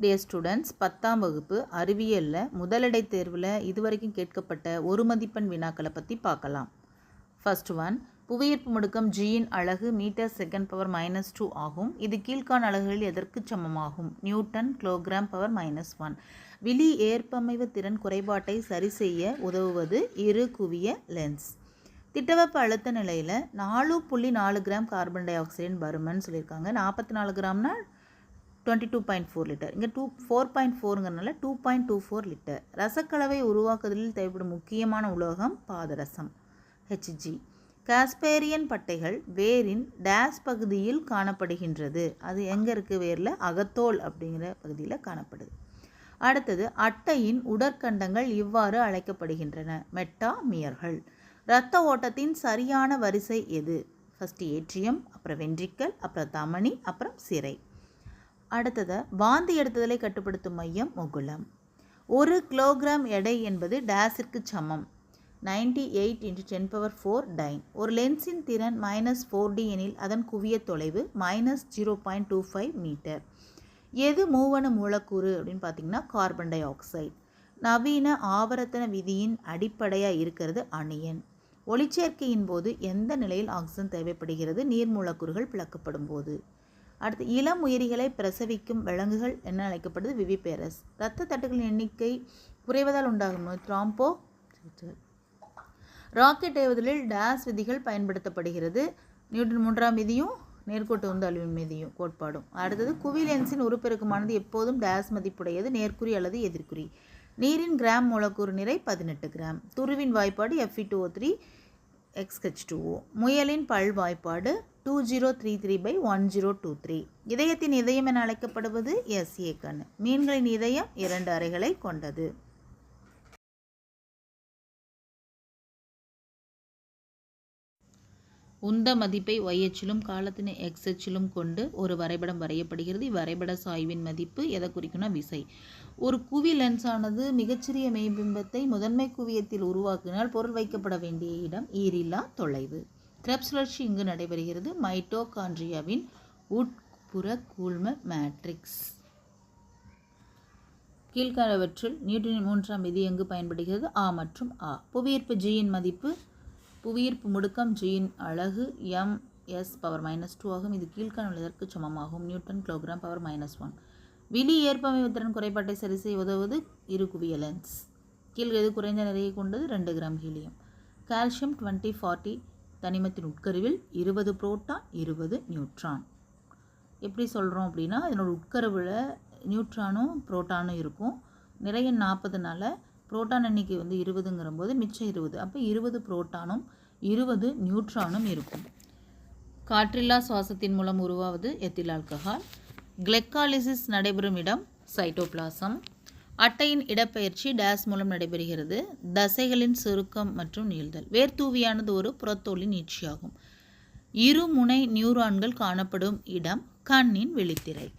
Dear students பத்தாம் வகுப்பு அறிவியலில் முதலிடை தேர்வில் இதுவரைக்கும் கேட்கப்பட்ட ஒரு மதிப்பெண் வினாக்களை பற்றி பார்க்கலாம். ஃபர்ஸ்ட் ஒன் புவியீர்ப்பு முடுக்கம் ஜியின் அழகு metre second power minus two ஆகும். இது கீழ்கான் அழகுகளில் எதற்கு சமமாகும்? Newton kilogram power minus one விழி ஏற்பமைவு திறன் குறைபாட்டை சரி செய்ய உதவுவது இரு குவிய லென்ஸ் திட்டவெப்ப அழுத்த நிலையில் நாலு புள்ளி நாலு கிராம் கார்பன் டை ஆக்சைடின் வருமன்னு சொல்லியிருக்காங்க. நாற்பத்தி நாலு கிராம்னால் twenty two point four litre இங்கே two four point ஃபோருங்கிறனால two point two four litre ரசக்கலவை உருவாக்குதலில் தேவைப்படும் முக்கியமான உலோகம் பாதரசம் ஹெச்ஜி காஸ்பேரியன் பட்டைகள் வேரின் டேஸ் பகுதியில் காணப்படுகின்றது. அது எங்கே இருக்குது வேரில்? அகத்தோல் அப்படிங்கிற பகுதியில் காணப்படுது. அடுத்தது அட்டையின் உடற்கண்டங்கள் இவ்வாறு அழைக்கப்படுகின்றன. மெட்டாமியர்கள் இரத்த ஓட்டத்தின் சரியான வரிசை எது? ஃபஸ்ட்டு ஏற்றியம் அப்புறம் வென்ட்ரிக்கல் அப்புறம் தமனி அப்புறம் சிறை. அடுத்தது வாந்தி எடுத்தலை கட்டுப்படுத்தும் மையம் முகுலம். ஒரு கிலோகிராம் எடை என்பது டேஸிற்கு சமம். Ninety eight into ten power four dyne. ஒரு லென்ஸின் திறன் மைனஸ் ஃபோர் டி எனில் அதன் குவிய தொலைவு minus zero point two five metre. எது மூவன மூலக்கூறு அப்படின்னு பார்த்தீங்கன்னா கார்பன் டை ஆக்சைடு. நவீன ஆவர்த்தன விதியின் அடிப்படையாக இருக்கிறது அணியன். ஒளிச்சேர்க்கையின் போது எந்த நிலையில் ஆக்சிஜன் தேவைப்படுகிறது? நீர் மூலக்கூறுகள் பிளக்கப்படும் போது. அடுத்து இளம் உயிரிகளை பிரசவிக்கும் விலங்குகள் என்ன அழைக்கப்படுது விவிபேரஸ். இரத்த தட்டுகளின் எண்ணிக்கை குறைவதால் உண்டாகும் த்ராம்போ ராக்கெட் ஏவுதலில் டேஸ் விதிகள் பயன்படுத்தப்படுகிறது. நியூட்டன் மூன்றாம் விதியும் நேர்கோட்டு உந்து அழிவின் மீதியும் கோட்பாடும். அடுத்தது குவிலென்ஸின் உருப்பெருக்கமானது எப்போதும் டேஸ் மதிப்புடையது நேர்குறி அல்லது எதிர்குறி. நீரின் கிராம் மூலக்கூறு நிறை பதினெட்டு கிராம். துருவின் வாய்ப்பாடு F E two O three X H two O முயலின் பல் வாய்ப்பாடு two zero three three by one zero two three இதயத்தின் இதயம் என அழைக்கப்படுவது எஸ்ஏ கண். மீன்களின் இதயம் இரண்டு அறைகளை கொண்டது. உந்த மதிப்பை ஒய்எச்சிலும் காலத்தினை எக்ஸ்எச்சிலும் கொண்டு ஒரு வரைபடம் வரையப்படுகிறது. இவ்வரைபட சாய்வின் மதிப்பு எதை குறிக்கும்னா விசை. ஒரு குவி லென்ஸானது மிகச்சிறிய மெய்பிம்பத்தை முதன்மை குவியத்தில் உருவாக்கினால் பொருள் வைக்கப்பட வேண்டிய இடம் ஈரில்லா தொலைவு. கிரப்ஸ் சுழற்சி இங்கு நடைபெறுகிறது. மைட்டோகான்ட்ரியாவின் உட்புற கூழ்ம மேட்ரிக்ஸ். கீழ்காணவற்றில் நியூட்டனின் மூன்றாம் விதி எங்கு பயன்படுகிறது? ஆ மற்றும் ஆ. புவியீர்ப்பு ஜியின் மதிப்பு புவியீர்ப்பு முடுக்கம் ஜியின் அழகு M S power minus two ஆகும். இது கீழ்காணுவதற்கு சமமாகும். Newton kilogram power minus one விழி ஏற்பமைவு திறன் குறைபாட்டை சரி செய்ய உதவுவது இரு குவியலன்ஸ் கீழ் எது குறைந்த நிறையை கொண்டது? ரெண்டு gram helium. Calcium twenty forty தனிமத்தின் உட்கருவில் இருபது புரோட்டான் இருபது நியூட்ரான். எப்படி சொல்கிறோம் அப்படின்னா இதனோட உட்கருவில் நியூட்ரானும் புரோட்டானும் இருக்கும். நிறைய நாற்பதுனால புரோட்டான் எண்ணிக்கை வந்து இருபதுங்கிற போது மிச்சம் இருபது. அப்போ இருபது புரோட்டானும் இருபது நியூட்ரானும் இருக்கும். காற்றில்லா சுவாசத்தின் மூலம் உருவாவது எத்தில் ஆல்கஹால். கிளெக்காலிசிஸ் நடைபெறும் இடம் சைட்டோபிளாசம். அட்டையின் இடப்பெயர்ச்சி டேஸ் மூலம் நடைபெறுகிறது. தசைகளின் சுருக்கம் மற்றும் நீள்தல். வேர்த்தூவியானது ஒரு புறத்தோலின் நீட்சியாகும். இருமுனை நியூரான்கள் காணப்படும் இடம் கண்ணின் விழித்திரை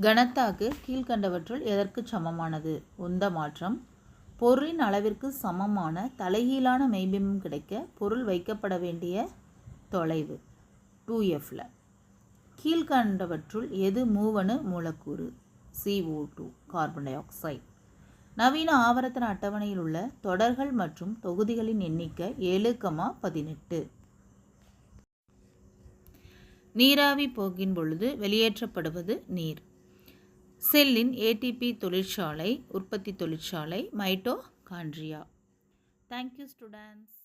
கனத்தாக்கு கீழ்கண்டவற்றுள் எதற்கு சமமானது? உந்த மாற்றம். பொருளின் அளவிற்கு சமமான தலைகீழான மெய்பிம்பம் கிடைக்க பொருள் வைக்கப்பட வேண்டிய தொலைவு. டூ எஃப்ல. கீழ்கண்டவற்றுள் எது மூவணு மூலக்கூறு? C O two carbon dioxide நவீன ஆவர்த்தன அட்டவணையில் உள்ள தொடர்கள் மற்றும் தொகுதிகளின் எண்ணிக்கை ஏழு கமா பதினெட்டு. நீராவி போக்கின் பொழுது வெளியேற்றப்படுவது நீர். செல்லின் ஏடிபி தொழிற்சாலை உற்பத்தி தொழிற்சாலை மைட்டோ மைட்டோகாண்ட்ரியா தேங்க்யூ ஸ்டூடெண்ட்ஸ்